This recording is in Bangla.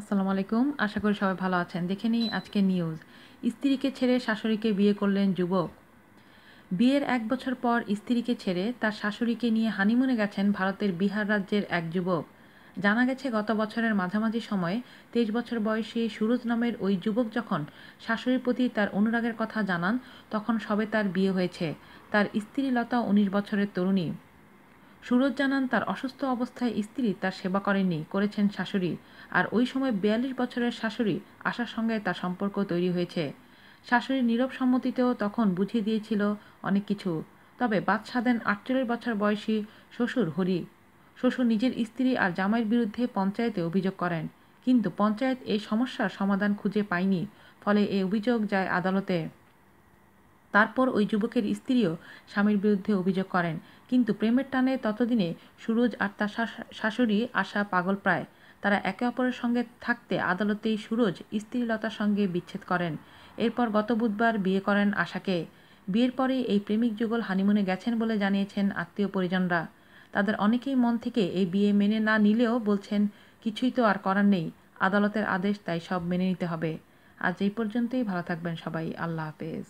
আসসালামু আলাইকুম। আশা করি সবাই ভালো আছেন। দেখে নিই আজকে নিউজ স্ত্রীকে ছেড়ে শাশুড়িকে বিয়ে করলেন যুবক। বিয়ের এক বছর পর স্ত্রীকে ছেড়ে তার শাশুড়িকে নিয়ে হানিমুনে গেছেন ভারতের বিহার রাজ্যের এক যুবক। জানা গেছে, গত বছরের মাঝামাঝি সময়ে তেইশ বছর বয়সী সুরজ নামের ওই যুবক যখন শাশুড়ির প্রতি তার অনুরাগের কথা জানান, তখন সবে তার বিয়ে হয়েছে। তার স্ত্রী লতা উনিশ বছরের তরুণী। সুরজ জানান, তার অসুস্থ অবস্থায় স্ত্রী তার সেবা করেননি, করেছেন শাশুড়ি। আর ওই সময় বিয়াল্লিশ বছরের শাশুড়ি আশার সঙ্গে তার সম্পর্ক তৈরি হয়েছে। শাশুড়ির নীরব সম্মতিতেও তখন বুঝিয়ে দিয়েছিল অনেক কিছু। তবে বাদশাহ দেন আটচল্লিশ বছর বয়সী শ্বশুর হরি। শ্বশুর নিজের স্ত্রী আর জামাইয়ের বিরুদ্ধে পঞ্চায়েতে অভিযোগ করেন। কিন্তু পঞ্চায়েত এই সমস্যার সমাধান খুঁজে পায়নি, ফলে এই অভিযোগ যায় আদালতে। তারপর ওই যুবকের স্ত্রীও স্বামীর বিরুদ্ধে অভিযোগ করেন। কিন্তু প্রেমের টানে ততদিনে সুরজ আর তার শাশুড়ি আশা পাগল প্রায়। তারা একে অপরের সঙ্গে থাকতে আদালতেই সুরজ স্ত্রীলতার সঙ্গে বিচ্ছেদ করেন। এরপর গত বুধবার বিয়ে করেন আশাকে। বিয়ের পরে এই প্রেমিক যুগল হানিমুনে গেছেন বলে জানিয়েছেন আত্মীয় পরিজনরা। তাদের অনেকেই মন থেকে এই বিয়ে মেনে না নিলেও বলছেন, কিছুই তো আর করার নেই। আদালতের আদেশ তাই সব মেনে নিতে হবে। আজ এই পর্যন্তই। ভালো থাকবেন সবাই। আল্লাহ হাফেজ।